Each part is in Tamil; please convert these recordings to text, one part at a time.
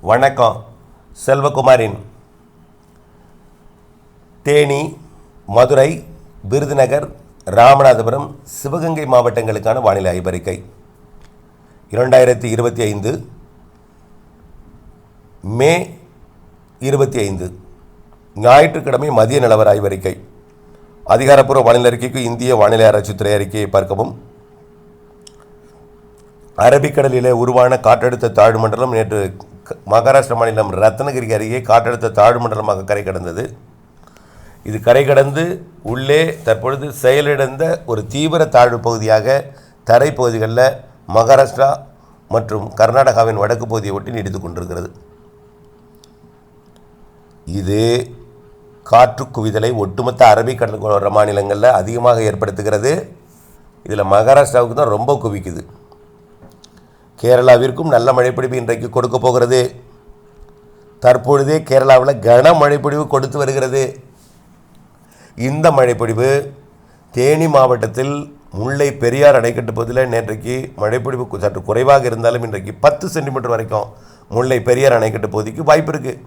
வணக்கம் செல்வகுமாரின் தேனி மதுரை விருதுநகர் ராமநாதபுரம் சிவகங்கை மாவட்டங்களுக்கான வானிலை ஆய்வறிக்கை. இரண்டாயிரத்தி இருபத்தி ஐந்து மே இருபத்தி ஐந்து ஞாயிற்றுக்கிழமை மதிய நிலவர ஆய்வறிக்கை. அதிகாரப்பூர்வ வானிலை அறிக்கைக்கு இந்திய வானிலை ஆராய்ச்சித்துறை அறிக்கையை பார்க்கவும். அரபிக்கடலிலே உருவான காற்றழுத்த தாழ்வு மண்டலம் நேற்று மகாராஷ்டிர மாநிலம் ரத்னகிரி அருகே காற்றழுத்த தாழ்வு மண்டலமாக கரை கடந்தது. இது கரை கடந்து உள்ளே தற்பொழுது செயலிழந்த ஒரு தீவிர தாழ்வு பகுதியாக தரைப்பகுதிகளில் மகாராஷ்டிரா மற்றும் கர்நாடகாவின் வடக்கு பகுதியை ஒட்டி நீடித்து கொண்டிருக்கிறது. இது காற்று குவிதலை ஒட்டுமொத்த அரபிக்கடலுக்கு வர மாநிலங்களில் அதிகமாக ஏற்படுத்துகிறது. இதில் மகாராஷ்டிராவுக்கு தான் ரொம்ப குவிக்குது. கேரளாவிற்கும் நல்ல மழைப்பிடிப்பு இன்றைக்கு கொடுக்க போகிறது. தற்பொழுதே கேரளாவில் கன மழைப்பொழிவு கொடுத்து வருகிறது. இந்த மழைப்பிடிவு தேனி மாவட்டத்தில் முல்லை பெரியார் அணைக்கட்டு பகுதியில் நேற்றைக்கு மழைப்பிடிப்பு சற்று குறைவாக இருந்தாலும் இன்றைக்கு பத்து சென்டிமீட்டர் வரைக்கும் முல்லை பெரியார் அணைக்கட்டு பகுதிக்கு வாய்ப்பு இருக்குது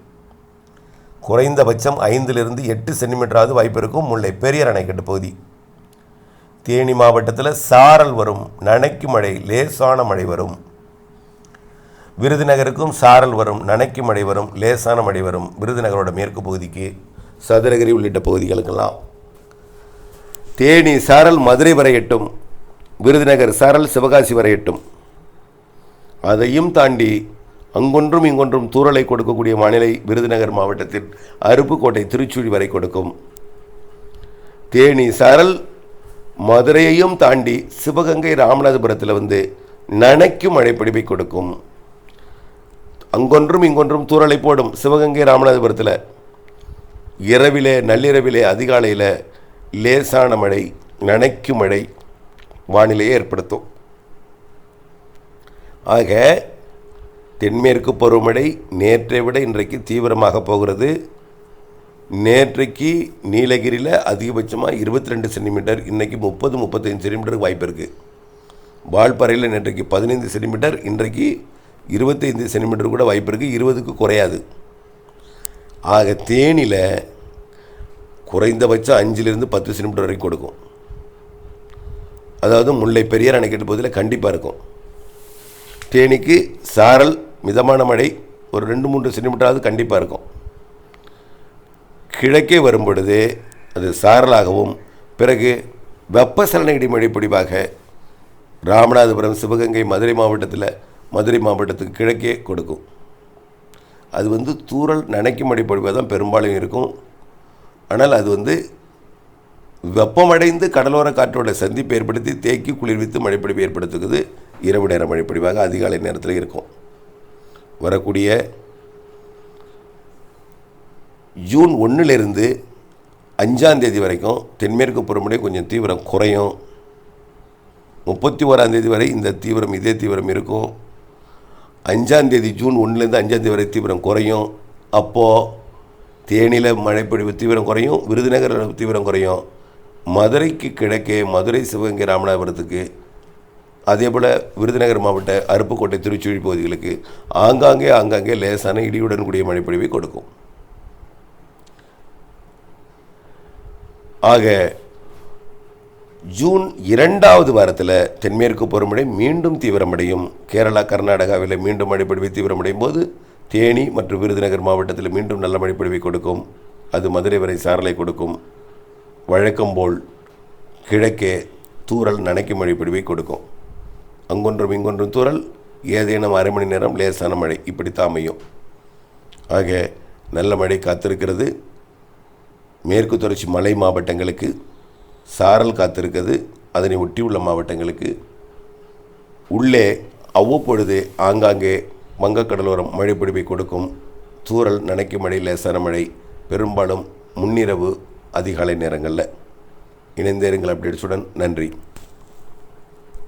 குறைந்தபட்சம் ஐந்திலிருந்து எட்டு சென்டிமீட்டராவது வாய்ப்பு இருக்கும் முல்லை பெரியார் அணைக்கட்டு பகுதி தேனி மாவட்டத்தில் சாரல் வரும் நனைக்கு மழை லேசான மழை வரும். விருதுநகருக்கும் சாரல் வரும் நனைக்கும் மழை வரும் லேசான மழை வரும் விருதுநகரோட மேற்கு பகுதிக்கு சதுரகிரி உள்ளிட்ட பகுதிகளுக்கெல்லாம். தேனி சாரல் மதுரை வரை எட்டும் விருதுநகர் சாரல் சிவகாசி வரை எட்டும். அதையும் தாண்டி அங்கொன்றும் இங்கொன்றும் தூறலை கொடுக்கக்கூடிய வானிலை விருதுநகர் மாவட்டத்தில் அருப்புக்கோட்டை திருச்சுழி வரை கொடுக்கும். தேனி சாரல் மதுரையையும் தாண்டி சிவகங்கை ராமநாதபுரத்தில் வந்து நனைக்கும் மழைப்பிடிப்பை கொடுக்கும். அங்கொன்றும் இங்கொன்றும் தூறலை போடும். சிவகங்கை ராமநாதபுரத்தில் இரவிலே நள்ளிரவிலே அதிகாலையில் லேசான மழை நனைக்கும் மழை வானிலையை ஏற்படுத்தும். ஆக தென்மேற்கு பருவமழை நேற்றை விட இன்றைக்கு தீவிரமாக போகிறது. நேற்றைக்கு நீலகிரியில் அதிகபட்சமாக இருபத்தி ரெண்டு சென்டிமீட்டர் இன்றைக்கி முப்பது முப்பத்தஞ்சு சென்டிமீட்டருக்கு வாய்ப்பு இருக்குது வால்பாறையில் நேற்றைக்கு பதினைந்து சென்டிமீட்டர் இன்றைக்கு இருபத்தைந்து சென்டிமீட்டர் கூட வாய்ப்பு இருக்குது இருபதுக்கு குறையாது. ஆக தேனியில் குறைந்தபட்சம் அஞ்சிலிருந்து பத்து சென்டிமீட்டர் வரைக்கும் கொடுக்கும். அதாவது முல்லை பெரியார் அணைக்கட்டு பகுதியில் கண்டிப்பாக இருக்கும். தேனிக்கு சாரல் மிதமான மழை ஒரு ரெண்டு மூன்று சென்டிமீட்டராவது கண்டிப்பாக இருக்கும். கிழக்கே வரும் பொழுது அது சாரலாகவும் பிறகு வெப்பசலன இடிமழை பிடிவாக ராமநாதபுரம் சிவகங்கை மதுரை மாவட்டத்தில் மதுரை மாவட்டத்துக்கு கிழக்கே கொடுக்கும். அது வந்து தூறல் நனைக்கும் அடிப்படையாக தான் பெரும்பாலும் இருக்கும். ஆனால் அது வந்து வெப்பமடைந்து கடலோர காற்றோட சந்திப்பை ஏற்படுத்தி தேக்கி குளிர்வித்து மழைப்பொழிவு ஏற்படுத்துகிறது. இரவு நேர மழைப்பொழிவாக அதிகாலை நேரத்தில் இருக்கும். வரக்கூடிய ஜூன் ஒன்றிலிருந்து அஞ்சாந்தேதி வரைக்கும் தென்மேற்கு பருவமழை கொஞ்சம் தீவிரம் குறையும். முப்பத்தி ஓராம் தேதி வரை இந்த தீவிரம் இதே தீவிரம் இருக்கும். அஞ்சாந்தேதி ஜூன் ஒன்றுலேருந்து அஞ்சாந்தேதி வரை தீவிரம் குறையும். அப்போது தேனியில் மழைப்பொழிவு தீவிரம் குறையும் விருதுநகரில் தீவிரம் குறையும். மதுரைக்கு கிழக்கே மதுரை சிவகங்கை ராமநாதபுரத்துக்கு அதே போல் விருதுநகர் மாவட்ட அருப்புக்கோட்டை திருச்சுழி பகுதிகளுக்கு ஆங்காங்கே ஆங்காங்கே லேசான இடியுடன் கூடிய மழைப்பொழிவை கொடுக்கும். ஆக ஜூன் இரண்டாவது வாரத்தில் தென்மேற்கு பருவமழை மீண்டும் தீவிரமடையும். கேரளா கர்நாடகாவில் மீண்டும் மழைப்பொழிவை தீவிரமடையும் போது தேனி மற்றும் விருதுநகர் மாவட்டத்தில் மீண்டும் நல்ல மழைப்பொழிவை கொடுக்கும். அது மதுரை வரை சாரலை கொடுக்கும். வழக்கம் போல் கிழக்கே தூரல் நனைக்கும் மழைப்பொழிவை கொடுக்கும். அங்கொன்றும் இங்கொன்றும் தூரல் ஏதேனும் அரை மணி நேரம் லேசான மழை இப்படித்தான் அமையும். ஆக நல்ல மழை காத்திருக்கிறது. மேற்கு தொடர்ச்சி மலை மாவட்டங்களுக்கு சாரல் காத்திருக்கிறது. அதனை ஒட்டியுள்ள மாவட்டங்களுக்கு உள்ளே அவ்வப்பொழுது ஆங்காங்கே வங்கக்கடலோரம் மழை பிடிப்பை கொடுக்கும். தூரல் நனைக்கும் மழை லேசான மழை பெரும்பாலும் முன்னிரவு அதிகாலை நேரங்களில். இணைந்தேருங்கள் அப்டேட்ஸுடன். நன்றி.